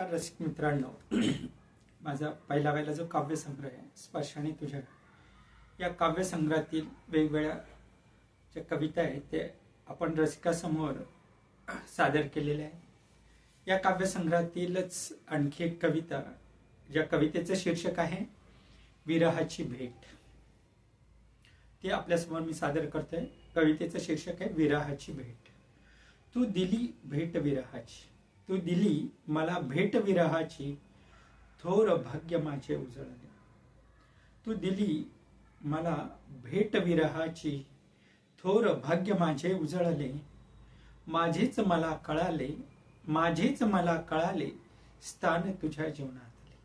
रसिक मित्रांनो. माझा पहिला पहिला जो काव्यसंग्रह आहे स्पर्शाने तुझ्या या काव्यसंग्रहातील वेगवेगळ्या ज्या कविता आहेत ते आपण रसिकासमोर सादर केलेल्या आहे या काव्यसंग्रहातीलच आणखी एक कविता ज्या कवितेचं शीर्षक आहे विरहाची भेट. ती आपल्यासमोर मी सादर करतोय. कवितेचं शीर्षक आहे विरहाची भेट. तू दिली भेट विरहाची. तू दिली मला भेट विरहाची थोर भाग्य माझे उजळले. तू दिली मला भेट विरहाची थोर भाग्य माझे उजळले. माझेच मला कळाले माझेच मला कळाले स्थान तुझ्या जीवनातले.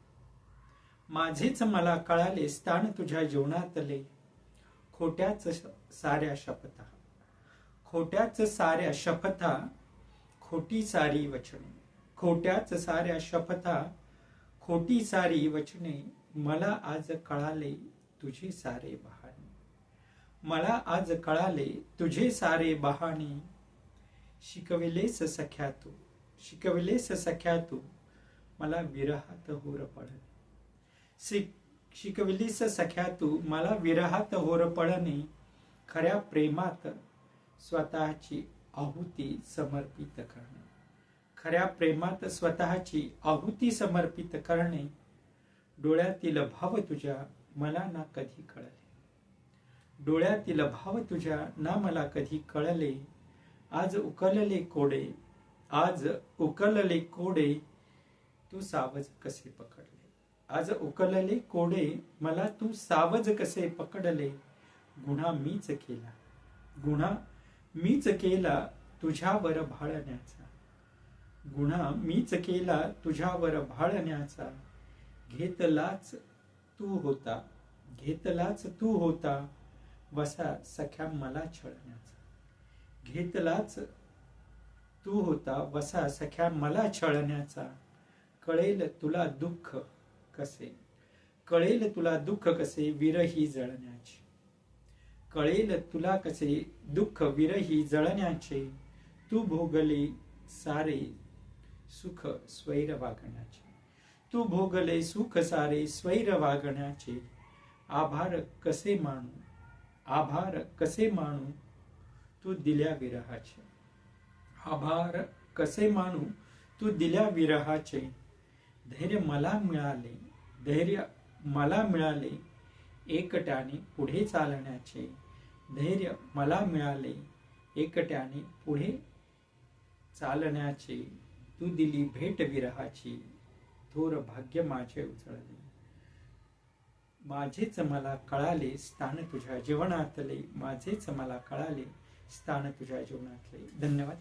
माझेच मला कळाले स्थान तुझ्या जीवनातले. खोट्याच साऱ्या शपथा. खोट्याच साऱ्या शपथा खोटी सारी वचने. खोट्याच साऱ्या शपथा खोटी सारी वचने मला आज कळाले तुझे सारे बहाणे. मला आज कळाले तुझे सारे बहाणे. शिकविलेस सख्या तू शिकविलेस सख्या तू मला विरहात होर पडणे. शिक शिकविलीस सख्या तू मला विरहात होर पडणे. खऱ्या प्रेमात स्वतःची आहुती समर्पित करणे. खऱ्या प्रेमात स्वतःची आहुती समर्पित करणे डोळ्यातील भाव तुझ्या मला ना कधी कळले? डोळ्यातील भाव तुझ्या ना मला कधी कळले? आज उकलले कोडे आज उकलले कोडे तू सावज कसे पकडले? आज उकलले कोडे मला तू सावज कसे पकडले? गुन्हा मीच केला गुन्हा मीच केला तुझ्यावर भाळण्याचा. गुन्हा मीच केला तुझ्यावर भाळण्याचा. घेतलाच तू होता घेतलाच तू होता वसा सख्या मला छळण्याचा. घेतलाच तू होता वसा सख्या मला छळण्याचा. कळेल तुला दुःख कसे? कळेल तुला दुःख कसे विरही जळण्याचे? कळेल तुला कसे दुःख विरही जळण्याचे? तू भोगले सारे सुख स्वैर वागण्याचे तू भोगले सुख सारे स्वैर वागण्याचे आभार कसे मानू? आभार कसे मानू? तू दिल्या विरहाचे. आभार कसे मानू? तू दिल्या विरहाचे. धैर्य मला मिळाले. धैर्य मला मिळाले. एकट्याने पुढे चालण्याचे. धैर्य मला मिळाले. एकट्याने पुढे चालण्याचे. तू दिली भेट विरहाची थोर भाग्य माझे उजळले माझेच मला कळाले स्थान तुझ्या जीवनातले. माझेच मला कळाले स्थान तुझ्या जीवनातले. धन्यवाद.